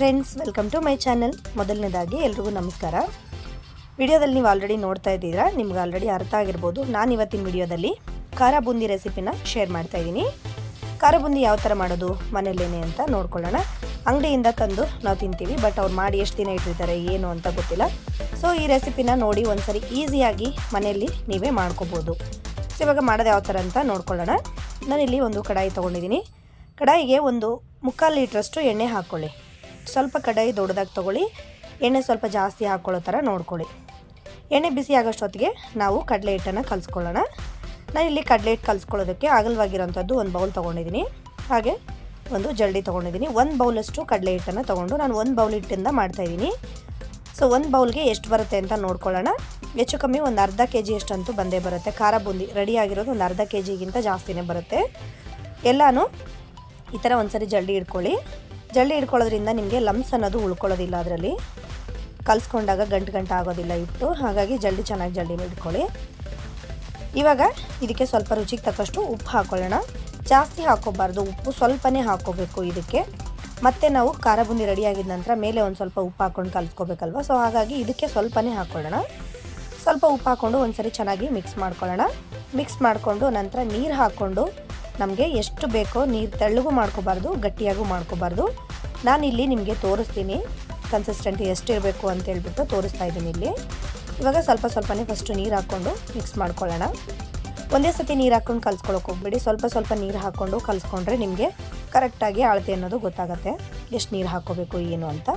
Friends welcome to my channel ಮೊದಲನೇದಾಗಿ ಎಲ್ರಿಗೂ ನಮಸ್ಕಾರ. ವಿಡಿಯೋದಲ್ಲಿ ನೀವು ಆಲ್ರೆಡಿ ನೋಡ್ತಾ ಇದ್ದೀರಾ? ನಿಮ್ಗೆ ಆಲ್ರೆಡಿ ಅರ್ಥ ಆಗಿರ್ಬೋದು. ನಾನು ಇವತ್ತಿನ ವಿಡಿಯೋದಲ್ಲಿ ಖಾರ ಬೂಂದಿ ರೆಸಿಪಿನ ಶೇರ್ ಮಾಡ್ತಾ ಇದ್ದೀನಿ. ಖಾರ ಬೂಂದಿ ಯಾವ ಥರ ಮಾಡೋದು ಮನೇಲೇನೆ ಅಂತ ನೋಡ್ಕೊಳ್ಳೋಣ. ಅಂಗಡಿಯಿಂದ ತಂದು ನಾವು ತಿಂತೀವಿ ಬಟ್ ಅವ್ರು ಮಾಡಿ ಎಷ್ಟು ದಿನ ಇಟ್ಟಿರ್ತಾರೆ, ಏನು ಅಂತ ಗೊತ್ತಿಲ್ಲ. ಸೊ ಈ ರೆಸಿಪಿನ ನೋಡಿ ಒಂದ್ಸರಿ ಈಸಿಯಾಗಿ ಮನೆಯಲ್ಲಿ ನೀವೇ ಮಾಡ್ಕೋಬೋದು. ಸೊ ಇವಾಗ ಮಾಡೋದು ಯಾವ ಥರ ಅಂತ ನೋಡ್ಕೊಳ್ಳೋಣ. ನಾನಿಲ್ಲಿ ಒಂದು ಕಡಾಯಿ ತೊಗೊಂಡಿದ್ದೀನಿ. ಕಡಾಯಿಗೆ ಒಂದು ಮುಕ್ಕಾಲು ಲೀಟ್ರಷ್ಟು ಎಣ್ಣೆ ಹಾಕ್ಕೊಳ್ಳಿ. ಸ್ವಲ್ಪ ಕಡಾಯಿ ದೊಡ್ಡದಾಗಿ ತೊಗೊಳ್ಳಿ. ಎಣ್ಣೆ ಸ್ವಲ್ಪ ಜಾಸ್ತಿ ಹಾಕ್ಕೊಳ್ಳೋ ಥರ ನೋಡ್ಕೊಳ್ಳಿ. ಎಣ್ಣೆ ಬಿಸಿ ಆಗೋಷ್ಟೊತ್ತಿಗೆ ನಾವು ಕಡಲೆ ಹಿಟ್ಟನ್ನು ಕಲಿಸ್ಕೊಳ್ಳೋಣ. ಇಲ್ಲಿ ಕಡಲೆ ಹಿಟ್ಟು ಕಲಿಸ್ಕೊಳ್ಳೋದಕ್ಕೆ ಅಗಲವಾಗಿರೋಂಥದ್ದು ಒಂದು ಬೌಲ್ ತೊಗೊಂಡಿದ್ದೀನಿ. ಹಾಗೆ ಒಂದು ಜಲ್ಡಿ ತೊಗೊಂಡಿದ್ದೀನಿ. ಒಂದು ಬೌಲಷ್ಟು ಕಡಲೆ ಹಿಟ್ಟನ್ನು ತೊಗೊಂಡು ನಾನು ಒಂದು ಬೌಲ್ ಹಿಟ್ಟಿಂದ ಮಾಡ್ತಾಯಿದ್ದೀನಿ ಸೊ, ಒಂದು ಬೌಲ್ಗೆ ಎಷ್ಟು ಬರುತ್ತೆ ಅಂತ ನೋಡ್ಕೊಳ್ಳೋಣ. ಹೆಚ್ಚು ಕಮ್ಮಿ ಒಂದು ಅರ್ಧ ಕೆ ಜಿ ಅಷ್ಟಂತೂ ಬಂದೇ ಬರುತ್ತೆ. ಖಾರ ಬೂಂದಿ ರೆಡಿ ಆಗಿರೋದು ಒಂದು ಅರ್ಧ ಕೆ ಜಿಗಿಂತ ಜಾಸ್ತಿನೇ ಬರುತ್ತೆ. ಎಲ್ಲನೂ ಈ ಥರ ಒಂದ್ಸರಿ ಜಲ್ಡಿ ಇಟ್ಕೊಳ್ಳಿ. ಜಲ್ಡಿ ಹಿಡ್ಕೊಳ್ಳೋದ್ರಿಂದ ನಿಮಗೆ ಲಮ್ಸ್ ಅನ್ನೋದು ಉಳ್ಕೊಳ್ಳೋದಿಲ್ಲ ಅದರಲ್ಲಿ. ಕಲಿಸ್ಕೊಂಡಾಗ ಗಂಟು ಗಂಟು ಆಗೋದಿಲ್ಲ ಇಟ್ಟು ಹಾಗಾಗಿ ಜಲ್ದಿ ಚೆನ್ನಾಗಿ ಜಲ್ಡಿ ಇಟ್ಕೊಳ್ಳಿ ಇವಾಗ ಇದಕ್ಕೆ ಸ್ವಲ್ಪ ರುಚಿಗೆ ತಕ್ಕಷ್ಟು ಉಪ್ಪು ಹಾಕ್ಕೊಳ್ಳೋಣ ಜಾಸ್ತಿ ಹಾಕೋಬಾರ್ದು ಉಪ್ಪು ಸ್ವಲ್ಪನೇ ಹಾಕ್ಕೋಬೇಕು ಇದಕ್ಕೆ. ಮತ್ತೆ ನಾವು ಖಾರ ಬುಂದಿ ರೆಡಿ ಆಗಿದ ನಂತರ ಮೇಲೆ ಒಂದು ಸ್ವಲ್ಪ ಉಪ್ಪು ಹಾಕ್ಕೊಂಡು ಕಲಿಸ್ಕೋಬೇಕಲ್ವ? ಸೊ ಹಾಗಾಗಿ ಇದಕ್ಕೆ ಸ್ವಲ್ಪನೇ ಹಾಕ್ಕೊಳ್ಳೋಣ. ಸ್ವಲ್ಪ ಉಪ್ಪು ಹಾಕ್ಕೊಂಡು ಒಂದ್ಸರಿ ಚೆನ್ನಾಗಿ ಮಿಕ್ಸ್ ಮಾಡ್ಕೊಳ್ಳೋಣ. ಮಿಕ್ಸ್ ಮಾಡಿಕೊಂಡು ನಂತರ ನೀರು ಹಾಕ್ಕೊಂಡು ನಮಗೆ ಎಷ್ಟು ಬೇಕೋ ನೀರು ತೆಳ್ಳಗೂ ಮಾಡ್ಕೋಬಾರ್ದು, ಗಟ್ಟಿಯಾಗೂ ಮಾಡ್ಕೋಬಾರ್ದು. ನಾನಿಲ್ಲಿ ನಿಮಗೆ ತೋರಿಸ್ತೀನಿ. ಕನ್ಸಿಸ್ಟೆಂಟ್ ಎಷ್ಟಿರಬೇಕು ಅಂತ ಹೇಳ್ಬಿಟ್ಟು ತೋರಿಸ್ತಾ ಇದ್ದೀನಿ ಇಲ್ಲಿ. ಇವಾಗ ಸ್ವಲ್ಪ ಸ್ವಲ್ಪನೇ ಫಸ್ಟು ನೀರು ಹಾಕ್ಕೊಂಡು ಮಿಕ್ಸ್ ಮಾಡ್ಕೊಳ್ಳೋಣ. ಒಂದೇ ಸತಿ ನೀರು ಹಾಕ್ಕೊಂಡು ಕಲ್ಸ್ಕೊಳಕ್ಕೆ ಹೋಗ್ಬೇಡಿ. ಸ್ವಲ್ಪ ಸ್ವಲ್ಪ ನೀರು ಹಾಕ್ಕೊಂಡು ಕಲಿಸ್ಕೊಂಡ್ರೆ ನಿಮಗೆ ಕರೆಕ್ಟಾಗಿ ಅಳತೆ ಅನ್ನೋದು ಗೊತ್ತಾಗುತ್ತೆ. ಎಷ್ಟು ನೀರು ಹಾಕ್ಕೋಬೇಕು, ಏನು ಅಂತ.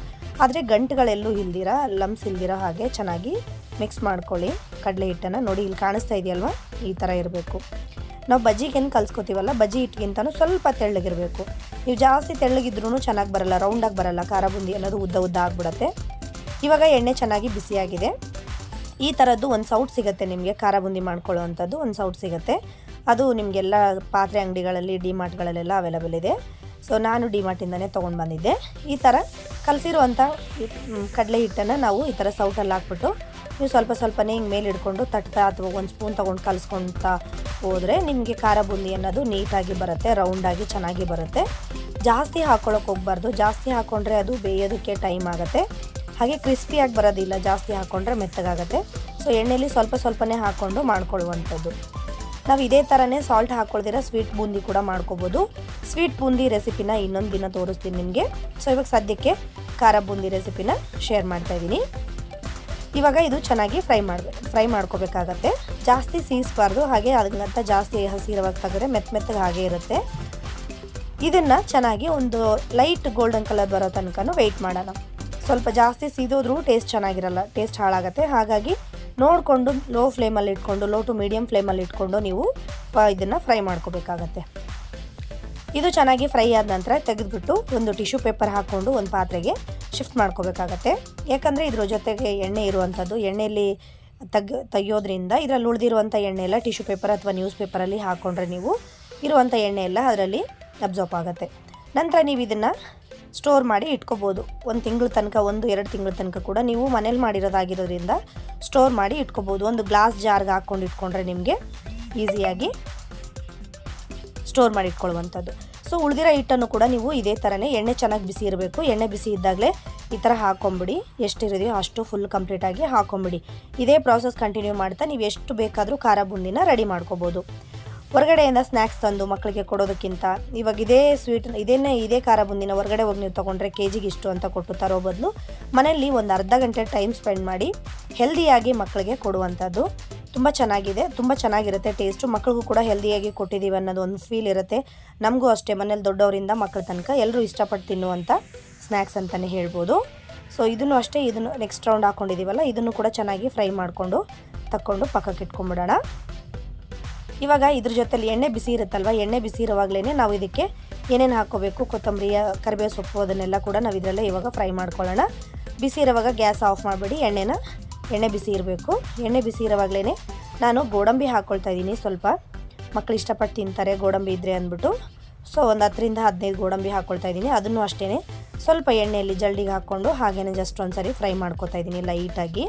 ಆದರೆ ಗಂಟುಗಳೆಲ್ಲೂ ಇಲ್ದಿರ ಲಮ್ಸ್ ಇಲ್ದಿರ ಹಾಗೆ ಚೆನ್ನಾಗಿ ಮಿಕ್ಸ್ ಮಾಡ್ಕೊಳ್ಳಿ. ಕಡಲೆ ಹಿಟ್ಟನ್ನು ನೋಡಿ ಇಲ್ಲಿ ಕಾಣಿಸ್ತಾ ಇದೆಯಲ್ವ? ಈ ಥರ ಇರಬೇಕು. ನಾವು ಬಜ್ಜಿಗೇನು ಕಲ್ಸ್ಕೊತೀವಲ್ಲ, ಬಜ್ಜಿ ಹಿಟ್ಟಿಗಿಂತನೂ ಸ್ವಲ್ಪ ತೆಳ್ಳಗಿರಬೇಕು. ನೀವು ಜಾಸ್ತಿ ತೆಳ್ಳಗಿದ್ರೂ ಚೆನ್ನಾಗಿ ಬರಲ್ಲ, ರೌಂಡಾಗಿ ಬರಲ್ಲ, ಖಾರ ಬುಂದಿ ಅನ್ನೋದು ಉದ್ದ ಉದ್ದ ಆಗಿಬಿಡತ್ತೆ. ಇವಾಗ ಎಣ್ಣೆ ಚೆನ್ನಾಗಿ ಬಿಸಿಯಾಗಿದೆ. ಈ ಥರದ್ದು ಒಂದು ಸೌಟ್ ಸಿಗುತ್ತೆ ನಿಮಗೆ, ಖಾರ ಬುಂದಿ ಮಾಡ್ಕೊಳ್ಳೋ ಅಂಥದ್ದು ಒಂದು ಸೌಟ್ ಸಿಗುತ್ತೆ. ಅದು ನಿಮಗೆಲ್ಲ ಪಾತ್ರೆ ಅಂಗಡಿಗಳಲ್ಲಿ, ಡಿ ಮಾರ್ಟ್ಗಳಲ್ಲೆಲ್ಲ ಅವೈಲಬಲ್ ಇದೆ. ಸೊ ನಾನು ಡಿ ಮಾರ್ಟಿಂದನೇ ತೊಗೊಂಡು ಬಂದಿದ್ದೆ. ಈ ಥರ ಕಲಸಿರುವಂಥ ಕಡಲೆ ಹಿಟ್ಟನ್ನು ನಾವು ಈ ಥರ ಸೌಟಲ್ಲಿ ಹಾಕ್ಬಿಟ್ಟು ನೀವು ಸ್ವಲ್ಪ ಸ್ವಲ್ಪನೇ ಹಿಂಗೆ ಮೇಲೆ ಇಡ್ಕೊಂಡು ತಟ್ತಾ ಅಥವಾ ಒಂದು ಸ್ಪೂನ್ ತೊಗೊಂಡು ಕಲಿಸ್ಕೊಳ್ತಾ ಹೋದರೆ ನಿಮಗೆ ಖಾರ ಬುಂದಿ ಅನ್ನೋದು ನೀಟಾಗಿ ಬರುತ್ತೆ ರೌಂಡಾಗಿ ಚೆನ್ನಾಗಿ ಬರುತ್ತೆ. ಜಾಸ್ತಿ ಹಾಕ್ಕೊಳ್ಳೋಕೆ ಹೋಗ್ಬಾರ್ದು. ಜಾಸ್ತಿ ಹಾಕ್ಕೊಂಡ್ರೆ ಅದು ಬೇಯೋದಕ್ಕೆ ಟೈಮ್ ಆಗುತ್ತೆ. ಹಾಗೆ ಕ್ರಿಸ್ಪಿಯಾಗಿ ಬರೋದಿಲ್ಲ, ಜಾಸ್ತಿ ಹಾಕ್ಕೊಂಡ್ರೆ ಮೆತ್ತಗಾಗುತ್ತೆ. ಸೊ ಎಣ್ಣೆಯಲ್ಲಿ ಸ್ವಲ್ಪ ಸ್ವಲ್ಪನೇ ಹಾಕ್ಕೊಂಡು ಮಾಡ್ಕೊಳ್ಳುವಂಥದ್ದು. ನಾವು ಇದೇ ಥರನೇ ಸಾಲ್ಟ್ ಹಾಕ್ಕೊಳ್ದಿರ ಸ್ವೀಟ್ ಬೂಂದಿ ಕೂಡ ಮಾಡ್ಕೋಬೋದು. ಸ್ವೀಟ್ ಬೂಂದಿ ರೆಸಿಪಿನ ಇನ್ನೊಂದು ದಿನ ತೋರಿಸ್ತೀನಿ ನಿಮಗೆ. ಸೊ ಇವಾಗ ಸದ್ಯಕ್ಕೆ ಖಾರ ಬೂಂದಿ ರೆಸಿಪಿನ ಶೇರ್ ಮಾಡ್ತಾ ಇದ್ದೀನಿ. ಇವಾಗ ಇದು ಚೆನ್ನಾಗಿ ಫ್ರೈ ಮಾಡಬೇಕು ಫ್ರೈ ಮಾಡ್ಕೋಬೇಕಾಗತ್ತೆ. ಜಾಸ್ತಿ ಸೀಸ್ಬಾರ್ದು, ಹಾಗೆ ಅದಕ್ಕಂತ ಜಾಸ್ತಿ ಹಸಿರವಾಗಿ ತೆಗೆದ್ರೆ ಮೆತ್ತ ಮೆತ್ತಗೆ ಹಾಗೆ ಇರುತ್ತೆ. ಇದನ್ನು ಚೆನ್ನಾಗಿ ಒಂದು ಲೈಟ್ ಗೋಲ್ಡನ್ ಕಲರ್ ಬರೋ ತನಕ ವೆಯ್ಟ್ ಮಾಡೋಣ. ಸ್ವಲ್ಪ ಜಾಸ್ತಿ ಸೀದೋದ್ರೂ ಟೇಸ್ಟ್ ಚೆನ್ನಾಗಿರಲ್ಲ ಟೇಸ್ಟ್ ಹಾಳಾಗುತ್ತೆ. ಹಾಗಾಗಿ ನೋಡಿಕೊಂಡು ಲೋ ಫ್ಲೇಮಲ್ಲಿ ಇಟ್ಕೊಂಡು ಲೋ ಟು ಮೀಡಿಯಮ್ ಫ್ಲೇಮಲ್ಲಿ ಇಟ್ಕೊಂಡು ನೀವು ಇದನ್ನು ಫ್ರೈ ಮಾಡ್ಕೋಬೇಕಾಗತ್ತೆ. ಇದು ಚೆನ್ನಾಗಿ ಫ್ರೈ ಆದ ನಂತರ ತೆಗೆದುಬಿಟ್ಟು ಒಂದು ಟಿಶ್ಯೂ ಪೇಪರ್ ಹಾಕ್ಕೊಂಡು ಒಂದು ಪಾತ್ರೆಗೆ ಶಿಫ್ಟ್ ಮಾಡ್ಕೋಬೇಕಾಗತ್ತೆ. ಯಾಕಂದರೆ ಇದ್ರ ಜೊತೆಗೆ ಎಣ್ಣೆ ಇರುವಂಥದ್ದು, ಎಣ್ಣೆಯಲ್ಲಿ ತೆಗ್, ತೆಗೆಯೋದ್ರಿಂದ ಇದರಲ್ಲಿ ಉಳಿದಿರುವಂಥ ಎಣ್ಣೆ ಎಲ್ಲ ಟಿಶ್ಯೂ ಪೇಪರ್ ಅಥವಾ ನ್ಯೂಸ್ ಪೇಪರಲ್ಲಿ ಹಾಕ್ಕೊಂಡ್ರೆ ನೀವು ಇರುವಂಥ ಎಣ್ಣೆ ಎಲ್ಲ ಅದರಲ್ಲಿ ಅಬ್ಸಾರ್ಬ್ ಆಗುತ್ತೆ. ನಂತರ ನೀವು ಇದನ್ನು ಸ್ಟೋರ್ ಮಾಡಿ ಇಟ್ಕೋಬೋದು. ಒಂದು ತಿಂಗಳ ತನಕ, ಒಂದು ಎರಡು ತಿಂಗಳ ತನಕ ಕೂಡ ನೀವು ಮನೇಲಿ ಮಾಡಿರೋದಾಗಿರೋದ್ರಿಂದ ಸ್ಟೋರ್ ಮಾಡಿ ಇಟ್ಕೋಬೋದು. ಒಂದು ಗ್ಲಾಸ್ ಜಾರ್ಗೆ ಹಾಕ್ಕೊಂಡು ಇಟ್ಕೊಂಡ್ರೆ ನಿಮಗೆ ಈಸಿಯಾಗಿ ಸ್ಟೋರ್ ಮಾಡಿ ಇಟ್ಕೊಳ್ಳುವಂಥದ್ದು ಸೊ ಉಳಿದಿರೋ ಹಿಟ್ಟನ್ನು ಕೂಡ ನೀವು ಇದೇ ಥರನೇ ಎಣ್ಣೆ ಚೆನ್ನಾಗಿ ಬಿಸಿ ಇರಬೇಕು. ಎಣ್ಣೆ ಬಿಸಿ ಇದ್ದಾಗಲೇ ಈ ಥರ ಹಾಕೊಂಬಿಡಿ. ಎಷ್ಟಿರೋದೆಯೋ ಅಷ್ಟು ಫುಲ್ ಕಂಪ್ಲೀಟಾಗಿ ಹಾಕೊಂಬಿಡಿ. ಇದೇ ಪ್ರಾಸೆಸ್ ಕಂಟಿನ್ಯೂ ಮಾಡ್ತಾ ನೀವು ಎಷ್ಟು ಬೇಕಾದರೂ ಖಾರ ಬುಂದಿನ ರೆಡಿ ಮಾಡ್ಕೋಬೋದು. ಹೊರಗಡೆಯಿಂದ ಸ್ನ್ಯಾಕ್ಸ್ ತಂದು ಮಕ್ಕಳಿಗೆ ಕೊಡೋದಕ್ಕಿಂತ ಇವಾಗ ಇದೇ ಸ್ವೀಟ್ ಇದೇನೇ ಇದೇ ಖಾರ ಬುಂದಿನ ಹೊರಗಡೆ ಹೋಗಿ ನೀವು ತೊಗೊಂಡ್ರೆ ಕೆ ಜಿಗೆ ಇಷ್ಟು ಅಂತ ಕೊಟ್ಟು ತರೋ ಬದಲು ಮನೆಯಲ್ಲಿ ಒಂದು ಅರ್ಧ ಗಂಟೆ ಟೈಮ್ ಸ್ಪೆಂಡ್ ಮಾಡಿ ಹೆಲ್ದಿಯಾಗಿ ಮಕ್ಕಳಿಗೆ ಕೊಡುವಂಥದ್ದು. ತುಂಬ ಚೆನ್ನಾಗಿದೆ, ತುಂಬ ಚೆನ್ನಾಗಿರುತ್ತೆ ಟೇಸ್ಟು ಮಕ್ಳಿಗೂ ಕೂಡ ಹೆಲ್ದಿಯಾಗಿ ಕೊಟ್ಟಿದ್ದೀವಿ ಅನ್ನೋದು ಒಂದು ಫೀಲ್ ಇರುತ್ತೆ. ನಮಗೂ ಅಷ್ಟೇ, ಮನೇಲಿ ದೊಡ್ಡವರಿಂದ ಮಕ್ಕಳ ತನಕ ಎಲ್ಲರೂ ಇಷ್ಟಪಟ್ಟು ತಿನ್ನುವಂಥ ಸ್ನ್ಯಾಕ್ಸ್ ಅಂತಲೇ ಹೇಳ್ಬೋದು. ಸೊ ಇದನ್ನು ಅಷ್ಟೇ, ಇದನ್ನು ನೆಕ್ಸ್ಟ್ ರೌಂಡ್ ಹಾಕ್ಕೊಂಡಿದ್ದೀವಲ್ಲ ಇದನ್ನು ಕೂಡ ಚೆನ್ನಾಗಿ ಫ್ರೈ ಮಾಡಿಕೊಂಡು ತಕ್ಕೊಂಡು ಪಕ್ಕಕ್ಕೆ ಇವಾಗ ಇದ್ರ ಜೊತೆಲಿ ಎಣ್ಣೆ ಬಿಸಿ ಇರುತ್ತಲ್ವ, ಎಣ್ಣೆ ಬಿಸಿ ಇರುವಾಗಲೇ ನಾವು ಇದಕ್ಕೆ ಏನೇನು ಹಾಕ್ಕೋಬೇಕು ಕೊತ್ತಂಬರಿಯ ಕರಿಬೇವು ಸೊಪ್ಪು ಅದನ್ನೆಲ್ಲ ಕೂಡ ನಾವು ಇದರಲ್ಲೇ ಇವಾಗ ಫ್ರೈ ಮಾಡ್ಕೊಳ್ಳೋಣ. ಬಿಸಿ ಇರುವಾಗ ಗ್ಯಾಸ್ ಆಫ್ ಮಾಡಿಬಿಡಿ, ಎಣ್ಣೆನ ಎಣ್ಣೆ ಬಿಸಿ ಇರಬೇಕು. ಎಣ್ಣೆ ಬಿಸಿ ಇರುವಾಗಲೇ ನಾನು ಗೋಡಂಬಿ ಹಾಕ್ಕೊಳ್ತಾ ಇದ್ದೀನಿ ಸ್ವಲ್ಪ. ಮಕ್ಕಳು ಇಷ್ಟಪಟ್ಟು ತಿಂತಾರೆ ಗೋಡಂಬಿ ಇದ್ದರೆ ಅಂದ್ಬಿಟ್ಟು. ಸೊ, ಒಂದು ಹತ್ತರಿಂದ ಹದಿನೈದು ಗೋಡಂಬಿ ಹಾಕ್ಕೊಳ್ತಾ ಇದ್ದೀನಿ. ಅದನ್ನು ಅಷ್ಟೇ ಸ್ವಲ್ಪ ಎಣ್ಣೆಯಲ್ಲಿ ಜಲ್ಡಿಗೆ ಹಾಕ್ಕೊಂಡು ಹಾಗೇ ಜಸ್ಟ್ ಒಂದು ಸರಿ ಫ್ರೈ ಮಾಡ್ಕೊತಾ ಇದ್ದೀನಿ ಲೈಟಾಗಿ.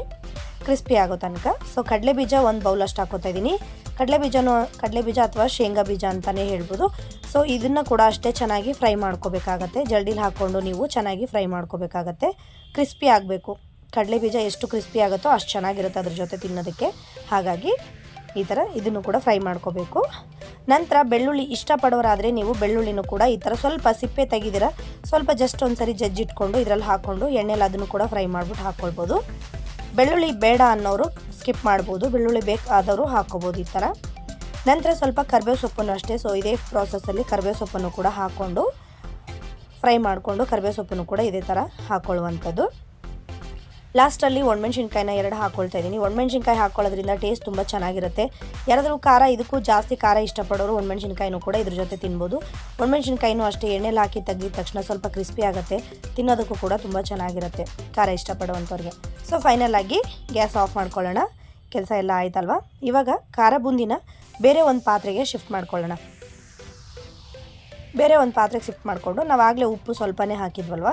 ಕ್ರಿಸ್ಪಿ ಆಗೋ ತನಕ. ಸೊ, ಕಡಲೆ ಬೀಜ ಒಂದು ಬೌಲ್ ಅಷ್ಟು ಹಾಕೋತಾ ಇದ್ದೀನಿ. ಕಡಲೆ ಬೀಜನೂ, ಕಡಲೆ ಬೀಜ ಅಥವಾ ಶೇಂಗಾ ಬೀಜ ಅಂತಲೇ ಹೇಳ್ಬೋದು. ಸೊ, ಇದನ್ನು ಕೂಡ ಅಷ್ಟೇ ಚೆನ್ನಾಗಿ ಫ್ರೈ ಮಾಡ್ಕೋಬೇಕಾಗತ್ತೆ. ಜಲ್ಡಿಲಿ ಹಾಕ್ಕೊಂಡು ನೀವು ಚೆನ್ನಾಗಿ ಫ್ರೈ ಮಾಡ್ಕೋಬೇಕಾಗತ್ತೆ. ಕ್ರಿಸ್ಪಿ ಆಗಬೇಕು. ಕಡಲೆ ಬೀಜ ಎಷ್ಟು ಕ್ರಿಸ್ಪಿ ಆಗುತ್ತೋ ಅಷ್ಟು ಚೆನ್ನಾಗಿರುತ್ತೆ ಅದ್ರ ಜೊತೆ ತಿನ್ನೋದಕ್ಕೆ. ಹಾಗಾಗಿ ಈ ಥರ ಇದನ್ನು ಕೂಡ ಫ್ರೈ ಮಾಡ್ಕೋಬೇಕು. ನಂತರ ಬೆಳ್ಳುಳ್ಳಿ ಇಷ್ಟಪಡೋರಾದರೆ ನೀವು ಬೆಳ್ಳುಳ್ಳಿನೂ ಕೂಡ ಈ ಥರ ಸ್ವಲ್ಪ ಸಿಪ್ಪೆ ತೆಗಿದಿರ, ಸ್ವಲ್ಪ ಜಸ್ಟ್ ಒಂದು ಸರಿ ಜಜ್ಜಿಟ್ಕೊಂಡು ಇದರಲ್ಲಿ ಹಾಕ್ಕೊಂಡು ಎಣ್ಣೆಲಿ ಅದನ್ನು ಕೂಡ ಫ್ರೈ ಮಾಡಿಬಿಟ್ಟು ಹಾಕ್ಕೊಳ್ಬೋದು ಬೆಳ್ಳುಳ್ಳಿ ಬೇಡ ಅನ್ನೋರು ಸ್ಕಿಪ್ ಮಾಡ್ಬೋದು, ಬೆಳ್ಳುಳ್ಳಿ ಬೇಕಾದವರು ಹಾಕ್ಕೋಬೋದು ಈ ಥರ. ನಂತರ ಸ್ವಲ್ಪ ಕರಿಬೇವು ಸೊಪ್ಪನ್ನು ಅಷ್ಟೇ ಸೊ ಇದೇ ಪ್ರಾಸೆಸ್ಸಲ್ಲಿ ಕರಿಬೇವು ಸೊಪ್ಪನ್ನು ಕೂಡ ಹಾಕ್ಕೊಂಡು ಫ್ರೈ ಮಾಡಿಕೊಂಡು ಕರಿಬೇವು ಸೊಪ್ಪನ್ನು ಕೂಡ ಇದೇ ಥರ ಹಾಕ್ಕೊಳ್ಳುವಂಥದ್ದು ಲಾಸ್ಟಲ್ಲಿ ಒಣಮೆಣ್ಸಿನ್ಕಾಯಿನ ಎರಡು ಹಾಕ್ಕೊಳ್ತಾ ಇದ್ದೀನಿ. ಒಣಮೆಣ್ಸಿನ್ಕಾಯಿ ಹಾಕ್ಕೊಳ್ಳೋದ್ರಿಂದ ಟೇಸ್ಟ್ ತುಂಬ ಚೆನ್ನಾಗಿರುತ್ತೆ. ಯಾರಾದರೂ ಖಾರ, ಇದಕ್ಕೂ ಜಾಸ್ತಿ ಖಾರ ಇಷ್ಟಪಡೋರು ಒಣಮೆಣ್ಸಿನ್ಕಾಯಿನೂ ಕೂಡ ಇದ್ರ ಜೊತೆ ತಿನ್ಬೋದು. ಒಣಮೆಣ್ಸಿನ್ಕಾಯಿನೂ ಅಷ್ಟೇ ಎಣ್ಣೆಲಿ ಹಾಕಿ ತೆಗೆದ ತಕ್ಷಣ ಸ್ವಲ್ಪ ಕ್ರಿಸ್ಪಿ ಆಗುತ್ತೆ. ತಿನ್ನೋದಕ್ಕೂ ಕೂಡ ತುಂಬ ಚೆನ್ನಾಗಿರುತ್ತೆ ಖಾರ ಇಷ್ಟಪಡುವಂಥವ್ರಿಗೆ. ಸೊ ಫೈನಲ್ ಆಗಿ ಗ್ಯಾಸ್ ಆಫ್ ಮಾಡ್ಕೊಳ್ಳೋಣ. ಕೆಲಸ ಎಲ್ಲ ಆಯ್ತಲ್ವಾ? ಇವಾಗ ಖಾರ ಬೂಂದಿನ ಬೇರೆ ಒಂದು ಪಾತ್ರೆಗೆ ಶಿಫ್ಟ್ ಮಾಡ್ಕೊಳ್ಳೋಣ. ಬೇರೆ ಒಂದು ಪಾತ್ರೆಗೆ ಶಿಫ್ಟ್ ಮಾಡಿಕೊಂಡು ನಾವು ಆಗಲೇ ಉಪ್ಪು ಸ್ವಲ್ಪನೇ ಹಾಕಿದ್ವಲ್ವ?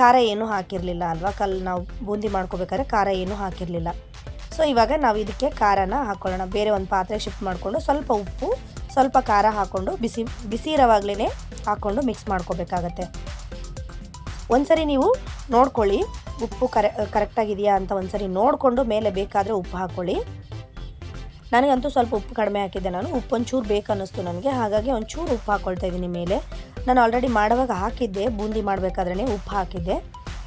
ಖಾರ ಏನೂ ಹಾಕಿರಲಿಲ್ಲ ಅಲ್ವಾ? ಕಲ್ ನಾವು ಬೂಂದಿ ಮಾಡ್ಕೋಬೇಕಾದ್ರೆ ಖಾರ ಏನೂ ಹಾಕಿರಲಿಲ್ಲ. ಸೊ ಇವಾಗ ನಾವು ಇದಕ್ಕೆ ಖಾರನ ಹಾಕ್ಕೊಳ್ಳೋಣ ಬೇರೆ ಒಂದು ಪಾತ್ರೆ ಶಿಫ್ಟ್ ಮಾಡಿಕೊಂಡು ಸ್ವಲ್ಪ ಉಪ್ಪು, ಸ್ವಲ್ಪ ಖಾರ ಹಾಕ್ಕೊಂಡು ಬಿಸಿ ಬಿಸಿ ಇರೋವಾಗಲೇ ಹಾಕ್ಕೊಂಡು ಮಿಕ್ಸ್ ಮಾಡ್ಕೋಬೇಕಾಗತ್ತೆ. ಒಂದ್ಸರಿ ನೀವು ನೋಡ್ಕೊಳ್ಳಿ, ಉಪ್ಪು ಕರೆ, ಕರೆಕ್ಟಾಗಿದೆಯಾ ಅಂತ ಒಂದ್ಸರಿ ನೋಡಿಕೊಂಡು ಮೇಲೆ ಬೇಕಾದರೆ ಉಪ್ಪು ಹಾಕ್ಕೊಳ್ಳಿ ನನಗಂತೂ ಸ್ವಲ್ಪ ಉಪ್ಪು ಕಡಿಮೆ ಹಾಕಿದ್ದೆ ನಾನು. ಉಪ್ಪು ಒಂಚೂರು ಬೇಕು ಅನ್ನಿಸ್ತು ನನಗೆ. ಹಾಗಾಗಿ ಒಂಚೂರು ಉಪ್ಪು ಹಾಕ್ಕೊಳ್ತಾ ಇದ್ದೀನಿ ಮೇಲೆ. ನಾನು ಆಲ್ರೆಡಿ ಮಾಡುವಾಗ ಹಾಕಿದ್ದೆ, ಬೂಂದಿ ಮಾಡಬೇಕಾದ್ರೆ ಉಪ್ಪು ಹಾಕಿದ್ದೆ.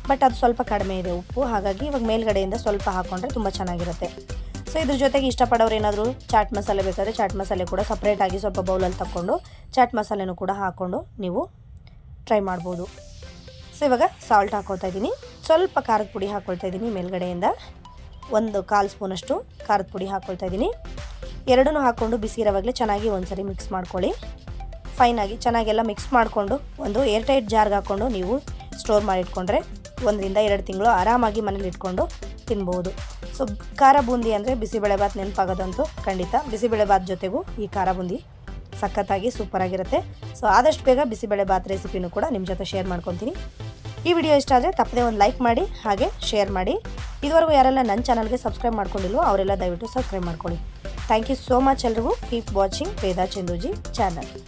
ಬಟ್ ಅದು ಸ್ವಲ್ಪ ಕಡಿಮೆ ಇದೆ ಉಪ್ಪು, ಹಾಗಾಗಿ ಇವಾಗ ಮೇಲ್ಗಡೆಯಿಂದ ಸ್ವಲ್ಪ ಹಾಕ್ಕೊಂಡ್ರೆ ತುಂಬ ಚೆನ್ನಾಗಿರುತ್ತೆ. ಸೊ ಇದ್ರ ಜೊತೆಗೆ ಇಷ್ಟಪಡೋರು ಏನಾದರೂ ಚಾಟ್ ಮಸಾಲೆ ಬೇಕಾದರೆ ಚಾಟ್ ಮಸಾಲೆ ಕೂಡ ಸಪ್ರೇಟಾಗಿ ಸ್ವಲ್ಪ ಬೌಲಲ್ಲಿ ತಗೊಂಡು ಚಾಟ್ ಮಸಾಲೆನೂ ಕೂಡ ಹಾಕ್ಕೊಂಡು ನೀವು ಟ್ರೈ ಮಾಡ್ಬೋದು. ಸೊ ಇವಾಗ ಸಾಲ್ಟ್ ಹಾಕೋತಾ ಇದ್ದೀನಿ. ಸ್ವಲ್ಪ ಖಾರದ ಪುಡಿ ಹಾಕ್ಕೊಳ್ತಾ ಇದ್ದೀನಿ ಮೇಲ್ಗಡೆಯಿಂದ. ಒಂದು ಕಾಲು ಸ್ಪೂನಷ್ಟು ಖಾರದ ಪುಡಿ ಹಾಕ್ಕೊಳ್ತಾ ಇದ್ದೀನಿ. ಎರಡನ್ನೂ ಹಾಕ್ಕೊಂಡು ಬಿಸಿ ಇರೋವಾಗಲೇ ಚೆನ್ನಾಗಿ ಒಂದ್ಸರಿ ಮಿಕ್ಸ್ ಮಾಡ್ಕೊಳ್ಳಿ. ಫೈನಾಗಿ ಚೆನ್ನಾಗೆಲ್ಲ ಮಿಕ್ಸ್ ಮಾಡಿಕೊಂಡು ಒಂದು ಏರ್ ಟೈಟ್ ಜಾರ್ಗೆ ಹಾಕ್ಕೊಂಡು ನೀವು ಸ್ಟೋರ್ ಮಾಡಿಟ್ಕೊಂಡ್ರೆ ಒಂದರಿಂದ ಎರಡು ತಿಂಗಳು ಆರಾಮಾಗಿ ಮನೇಲಿ ಇಟ್ಕೊಂಡು ತಿನ್ಬೋದು. ಸೊ ಖಾರ ಬೂಂದಿ ಅಂದರೆ ಬಿಸಿಬೇಳೆಬಾತ್ ನೆನಪಾಗೋದಂತೂ ಖಂಡಿತ. ಬಿಸಿಬೇಳೆಬಾತ್ ಜೊತೆಗೂ ಈ ಖಾರ ಬೂಂದಿ ಸಖತ್ತಾಗಿ ಸೂಪರಾಗಿರುತ್ತೆ ಸೊ ಆದಷ್ಟು ಬೇಗ ಬಿಸಿಬೇಳೆಬಾತ್ ರೆಸಿಪಿನೂ ಕೂಡ ನಿಮ್ಮ ಜೊತೆ ಶೇರ್ ಮಾಡ್ಕೊತೀನಿ. ಈ ವಿಡಿಯೋ ಇಷ್ಟ ಆದರೆ ತಪ್ಪದೇ ಒಂದು ಲೈಕ್ ಮಾಡಿ, ಹಾಗೆ ಶೇರ್ ಮಾಡಿ. ಇದುವರೆಗೂ ಯಾರೆಲ್ಲ ನನ್ನ ಚಾನಲ್ಗೆ ಸಬ್ಸ್ಕ್ರೈಬ್ ಮಾಡ್ಕೊಂಡಿಲ್ವೋ ಅವರೆಲ್ಲ ದಯವಿಟ್ಟು ಸಬ್ಸ್ಕ್ರೈಬ್ ಮಾಡ್ಕೊಳ್ಳಿ. ಥ್ಯಾಂಕ್ ಯು ಸೋ ಮಚ್ ಎಲ್ರಿಗೂ. Keep watching Veda Chanduji channel